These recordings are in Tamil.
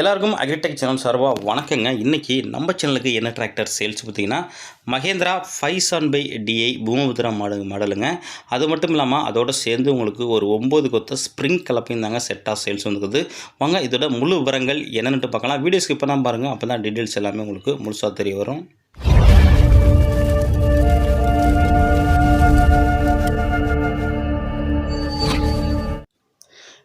எல்லாருக்கும் அக்ரிடெக் சேனல் சார்பாக வணக்கங்க. இன்றைக்கி நம்ம சேனலுக்கு என்ன டிராக்டர் சேல்ஸ் பார்த்தீங்கன்னா Mahindra five seven five DI Bhoomiputra model மாடலுங்க. அது மட்டும் இல்லாமல் அதோட சேர்ந்து உங்களுக்கு ஒரு ஒம்பது கொத்த ஸ்ப்ரிங் கலப்பையும் தாங்க செட்டாக சேல்ஸ் வந்துருக்குது. வாங்க இதோட முழு விவரங்கள் என்னென்னு பார்க்கலாம். வீடியோ ஸ்கிப் பண்ணாமல் பாருங்கள் அப்போ தான் டீட்டெயில்ஸ் எல்லாமே உங்களுக்கு முழுசாக தெரிய வரும்.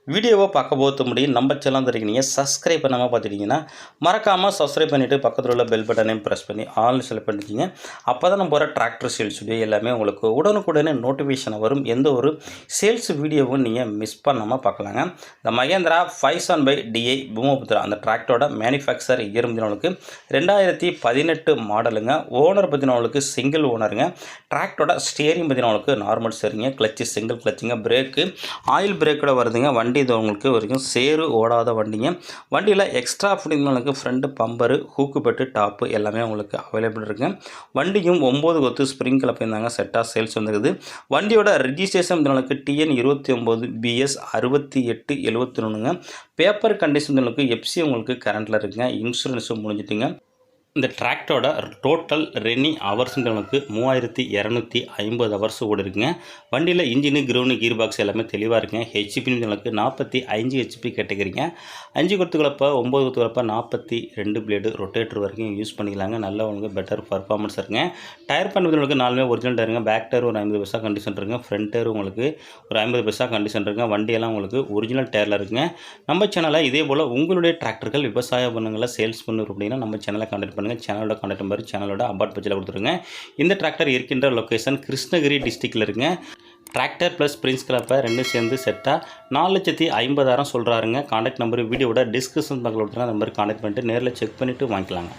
வீடியோவை பார்க்க போகிறது முடியும் நம்ம சேனல் தெரிவிக்கிறீங்க சப்ஸ்கிரைப் பண்ணாமல் பார்த்துட்டிங்கன்னா மறக்காமல் சப்ஸ்கிரைப் பண்ணிவிட்டு பக்கத்தில் உள்ள பெல் பட்டனையும் ப்ரெஸ் பண்ணி ஆல் செலக்ட் பண்ணிக்கிங்க அப்போ தான் நம்ம போகிற டிராக்டர் சேல்ஸ் வீடியோ எல்லாமே உங்களுக்கு உடனுக்குடனே நோட்டிஃபிகேஷன் வரும். எந்த ஒரு சேல்ஸ் வீடியோவும் நீங்கள் மிஸ் பண்ணாமல் பார்க்கலாங்க. இந்த Mahindra five seven five DI Bhoomiputra அந்த டிராக்டரோட மேனுஃபேக்சர் இயர் ரெண்டாயிரத்தி பதினெட்டு மாடலுங்க ஓனர் பற்றினவங்களுக்கு சிங்கிள் ஓனருங்க டிராக்டரோட ஸ்டியரிங் பற்றினவங்களுக்கு நார்மல் சரிங்க கிளச்சு சிங்கிள் கிளச்சுங்க பிரேக்கு ஆயில் பிரேக்கோட வருதுங்க. வண்டி இது உங்களுக்கு வரைக்கும் சேரு ஓடாத வண்டிங்க. வண்டியில் extra ஃபிட்டிங்களுக்கு front bumper hook bed top எல்லாமே உங்களுக்கு அவைலபிள் இருக்குங்க வண்டியும் ஒம்பது கொத்து ஸ்ப்ரிங் கலப்பிருந்தாங்க செட்டாக சேல்ஸ் வந்துருக்குது. வண்டியோட ரிஜிஸ்ட்ரேஷன் உங்களுக்கு டிஎன் இருபத்தி ஒம்பது பிஎஸ் அறுபத்தி எட்டு எழுபத்தி ஒன்றுங்க. பேப்பர் கண்டிஷன் உங்களுக்கு எஃப்சி உங்களுக்கு கரண்ட்டில் இருக்குங்க. இன்சூரன்ஸும் முடிஞ்சிட்டுங்க. இந்த டிராக்டரோட டோட்டல் ரன்னிங் நமக்கு மூவாயிரத்தி இரநூத்தி ஐம்பது ஹவர்ஸ் கூட இருக்குங்க. வண்டியில் இன்ஜினு கிரவுண்டு கீர் பாக்ஸ் எல்லாமே தெளிவாக இருக்குங்க. ஹெச்பின்னு ஹெச்பிங்களுக்கு நாற்பத்தி அஞ்சு ஹெச்பி கேட்டுக்கிறீங்க. அஞ்சு கொடுத்துக்கிறப்ப ஒம்பது கொடுத்துக்கிறப்ப நாற்பத்தி ரெண்டு பிளேடு ரொட்டேட்டர் வரைக்கும் யூஸ் பண்ணிக்கலாங்க. நல்ல உங்களுக்கு பெட்டர் பர்ஃபார்மன்ஸ் இருக்குங்க. டயர் பண்ணுறதுக்கு நாலுமே ஒரிஜினல் டயருங்க பேக் டயர் ஒரு ஐம்பது பைசா கண்டிஷன் இருக்குங்க. ஃப்ரண்ட் டயர் உங்களுக்கு ஒரு ஐம்பது பைசா கண்டிஷன் இருக்குங்க. வண்டியெல்லாம் உங்களுக்கு ஒரிஜினல் டயரில் இருக்குங்க. நம்ம சேனலில் இதே போல் உங்களுடைய டிராக்டர்கள் விவசாய பண்ணுங்களை சேல்ஸ் பண்ணுறோம் அப்படின்னா நம்ம சேனலை கான்டாக்ட் பண்ணுங்கள் சேனலோட கான்டாக்ட் நம்பர் சேனலோட அபார்ட் பட்ஜெட்டில் கொடுத்துருங்க. இந்த டிராக்டர் இருக்கின்ற லொக்கேஷன் கிருஷ்ணகிரி டிஸ்ட்ரிக்டில் இருக்குங்க டிராக்டர் ப்ளஸ் பிரின்ஸ் கிளப்பை ரெண்டும் சேர்ந்து செட்டாக நாலு லட்சத்தி ஐம்பதாயிரம் சொல்கிறாருங்க கான்டாக்ட் நம்பர் வீடியோட டிஸ்கிரிப்ஷன் பக்கத்தில் கொடுத்துருங்க. அந்த நம்பர் கான்டாக்ட் பண்ணிட்டு நேரில் செக் பண்ணிவிட்டு வாங்கிக்கலாங்க.